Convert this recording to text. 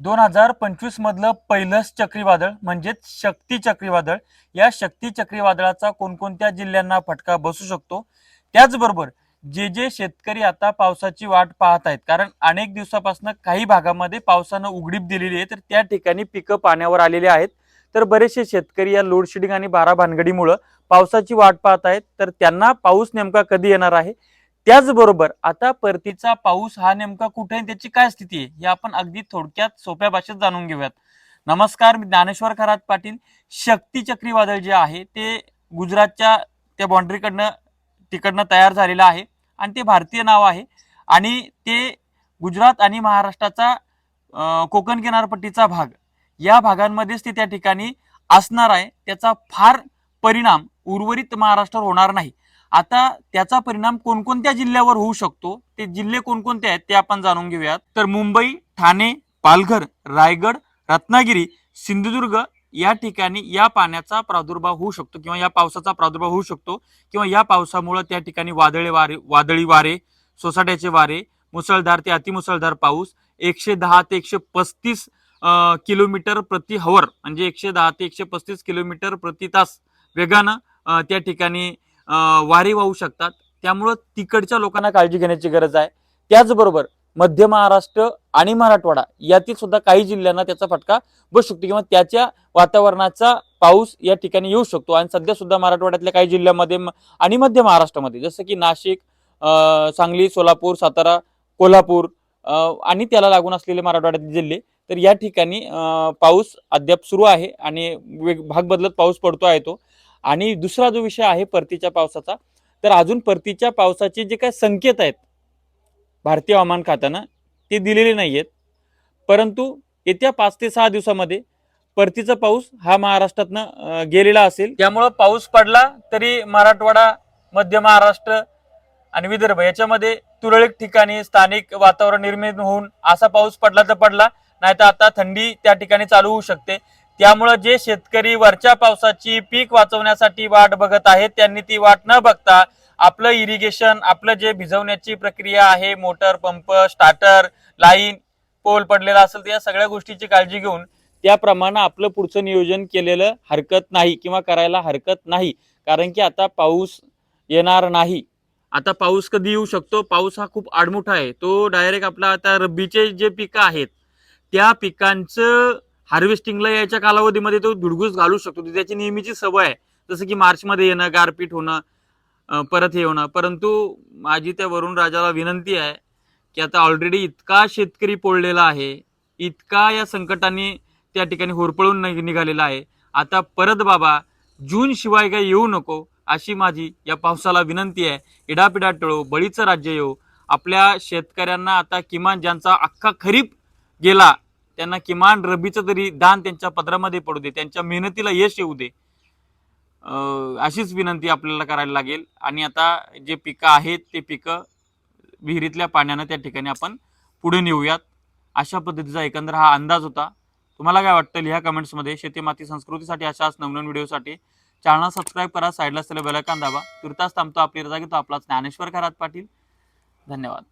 दोन हजार पंचवीस मधलं पहिलंच चक्रीवादळ म्हणजेच शक्ती चक्रीवादळ या शक्ती चक्रीवादळाचा कोणकोणत्या जिल्ह्यांना फटका बसू शकतो? त्याचबरोबर जे जे शेतकरी आता पावसाची वाट पाहत आहेत कारण अनेक दिवसापासून काही भागामध्ये पावसानं उघडीप दिलेली आहे तर त्या ठिकाणी पिकं पाण्यावर आलेली आहेत. तर बरेचसे शेतकरी या लोडशेडिंग आणि बारा भानगडीमुळं पावसाची वाट पाहत आहेत तर त्यांना पाऊस नेमका कधी येणार आहे? त्याचबरोबर आता परतीचा पाऊस हा नेमका कुठे आहे त्याची काय स्थिती आहे हे आपण अगदी थोडक्यात सोप्या भाषेत जाणून घेऊयात. नमस्कार मी ज्ञानेश्वर खरात पाटील. शक्ती चक्रीवादळ जे आहे ते गुजरातच्या त्या बाँड्रीकडनं तिकडनं तयार झालेलं आहे आणि ते भारतीय नाव आहे आणि ते गुजरात आणि महाराष्ट्राचा कोकण किनारपट्टीचा भाग. या भागांमध्येच ते त्या ठिकाणी असणार आहे. त्याचा फार परिणाम उर्वरित महाराष्ट्रावर होणार नाही. आता त्याचा परिणाम कोणकोणत्या जिल्ह्यावर होऊ शकतो? ते जिल्हे कोणकोणते आहेत ते आपण जाणून घेऊयात. तर मुंबई ठाणे पालघर रायगड रत्नागिरी सिंधुदुर्ग या ठिकाणी या पाण्याचा प्रादुर्भाव होऊ शकतो किंवा या पावसाचा प्रादुर्भाव होऊ शकतो किंवा या पावसामुळे त्या ठिकाणी वादळी वारे वादळी वारे सोसाट्याचे वारे मुसळधार ते अतिमुसळधार पाऊस एकशे दहा ते एकशे पस्तीस किलोमीटर प्रति हवर म्हणजे एकशे दहा ते एकशे पस्तीस किलोमीटर प्रति तास वेगानं त्या ठिकाणी वारे वाहू शकतात. त्यामुळं तिकडच्या लोकांना काळजी घेण्याची गरज आहे. त्याचबरोबर मध्य महाराष्ट्र आणि मराठवाडा यातील सुद्धा काही जिल्ह्यांना त्याचा फटका बसू शकतो किंवा त्याच्या वातावरणाचा पाऊस या ठिकाणी येऊ शकतो. आणि सध्या सुद्धा मराठवाड्यातल्या काही जिल्ह्यामध्ये म- आणि मध्य महाराष्ट्रामध्ये जसं की नाशिक सांगली सोलापूर सातारा कोल्हापूर आणि त्याला लागून असलेले मराठवाड्यातील जिल्हे तर या ठिकाणी पाऊस अद्याप सुरू आहे आणि वेग भाग बदलत पाऊस पडतो आहे तो. आणि दुसरा जो विषय आहे परतीच्या पावसाचा तर अजून परतीच्या पावसाचे जे काही संकेत आहेत भारतीय हवामान खात्यानं ते दिलेले नाही आहेत परंतु येत्या पाच ते सहा दिवसामध्ये परतीचा पाऊस हा महाराष्ट्रातनं गेलेला असेल. त्यामुळं पाऊस पडला तरी मराठवाडा मध्य महाराष्ट्र आणि विदर्भ याच्यामध्ये तुरळक ठिकाणी स्थानिक वातावरण निर्मित होऊन असा पाऊस पडला तर पडला नाही तर आता थंडी त्या ठिकाणी चालू होऊ शकते. त्यामुळं जे शेतकरी वरच्या पावसाची पीक वाचवण्यासाठी वाट बघत आहेत त्यांनी ती वाट न बघता आपलं इरिगेशन आपलं जे भिजवण्याची प्रक्रिया आहे motor pump starter line pole पडलेला असेल तर या सगळ्या गोष्टीची काळजी घेऊन त्याप्रमाणे आपलं पुढचं नियोजन केलेलं हरकत नाही किंवा करायला हरकत नाही. कारण की आता पाऊस येणार नाही. आता पाऊस कधी येऊ शकतो? पाऊस हा खूप आडमुठा आहे. तो डायरेक्ट आपला आता रब्बीचे जे पिकं आहेत त्या पिकांचं हार्वेस्टिंगला याच्या कालावधीमध्ये तो धुडगूस घालू शकतो. त्याची नेहमीची सवय आहे. जसं की मार्चमध्ये येणं गारपीट होणं परत हे होणं. परंतु माझी त्या वरुण राजाला विनंती आहे की आता ऑलरेडी इतका शेतकरी पोळलेला आहे इतका या संकटाने त्या ठिकाणी होरपळून नि- निघालेला आहे. आता परत बाबा जून शिवाय काही येऊ नको अशी माझी या पावसाला विनंती आहे. इडापिडा टळो बळीचं राज्य येऊ आपल्या शेतकऱ्यांना आता किमान ज्यांचा अख्खा खरीप गेला त्यांना किमान रबीचं तरी दान त्यांच्या पदरामध्ये पडू दे त्यांच्या मेहनतीला यश येऊ दे. अशीच विनंती आपल्याला करायला लागेल. आणि आता जे पिकं आहेत ते पिकं विहिरीतल्या पाण्यानं त्या ठिकाणी आपण पुढे नेऊयात. अशा पद्धतीचा एकंदर हा अंदाज होता. तुम्हाला काय वाटतं? लिहा कमेंट्समध्ये. शेतीमाती संस्कृतीसाठी अशाच नवनवीन व्हिडिओसाठी चॅनल सबस्क्राईब करा. साईडला असलेलं बेलकान दाबा. तुर्तास थांबतो. आपली रजा घेतो. आपला ज्ञानेश्वर खरात पाटील. धन्यवाद.